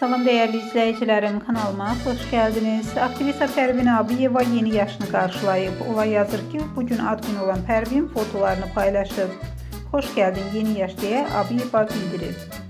Salam değerli izleyicilerim kanalıma hoş geldiniz. Aktrisa Pervin Abiyeva yeni yaşını karşılayıp olay yazır ki bugün ad günü olan Pervin fotolarını paylaşıp hoş geldin yeni yaş diye Abiyeva bildirir.